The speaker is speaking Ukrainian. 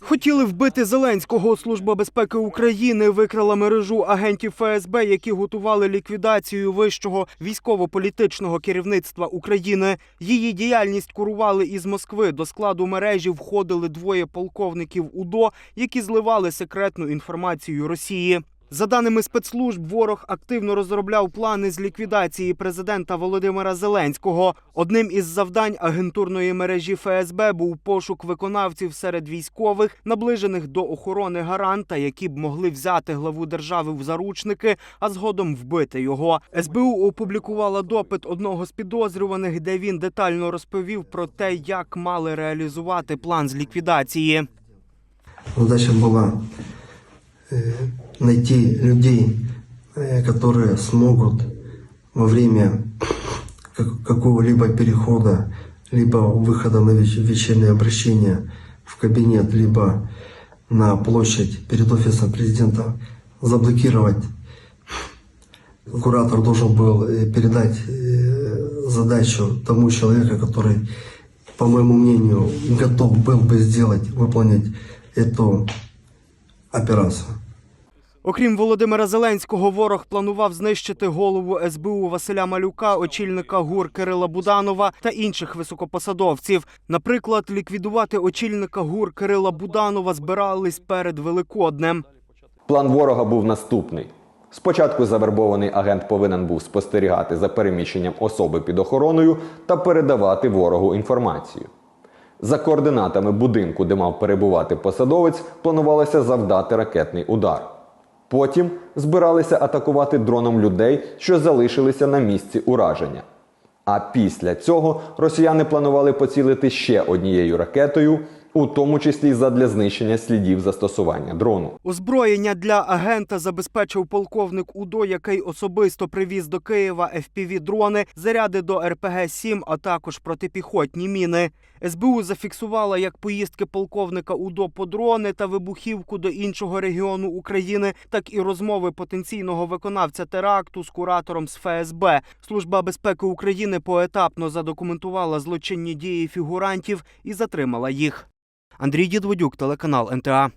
Хотіли вбити Зеленського. Служба безпеки України викрила мережу агентів ФСБ, які готували ліквідацію вищого військово-політичного керівництва України. Її діяльність курували із Москви. До складу мережі входили двоє полковників УДО, які зливали секретну інформацію Росії. За даними спецслужб, ворог активно розробляв плани з ліквідації президента Володимира Зеленського. Одним із завдань агентурної мережі ФСБ був пошук виконавців серед військових, наближених до охорони гаранта, які б могли взяти главу держави в заручники, а згодом вбити його. СБУ опублікувала допит одного з підозрюваних, де він детально розповів про те, як мали реалізувати план з ліквідації. Задача была э, найти людей, э, которые смогут во время как- какого-либо перехода, либо выхода на веч- вечернее обращение в кабинет, либо на площадь перед офисом президента заблокировать. Куратор должен был э, передать э, задачу тому человеку, который, по моему мнению, готов был бы сделать, выполнить эту операцию. Окрім Володимира Зеленського, ворог планував знищити голову СБУ Василя Малюка, очільника ГУР Кирила Буданова та інших високопосадовців. Наприклад, ліквідувати очільника ГУР Кирила Буданова збирались перед Великоднем. План ворога був наступний. Спочатку завербований агент повинен був спостерігати за переміщенням особи під охороною та передавати ворогу інформацію. За координатами будинку, де мав перебувати посадовець, планувалося завдати ракетний удар. Потім збиралися атакувати дроном людей, що залишилися на місці ураження. А після цього росіяни планували поцілити ще однією ракетою, у тому числі задля знищення слідів застосування дрону. Озброєння для агента забезпечив полковник УДО, який особисто привіз до Києва FPV-дрони, заряди до РПГ-7, а також протипіхотні міни. СБУ зафіксувала як поїздки полковника УДО по дрони та вибухівку до іншого регіону України, так і розмови потенційного виконавця теракту з куратором з ФСБ. Служба безпеки України поетапно задокументувала злочинні дії фігурантів і затримала їх. Андрій Дідводюк, телеканал НТА.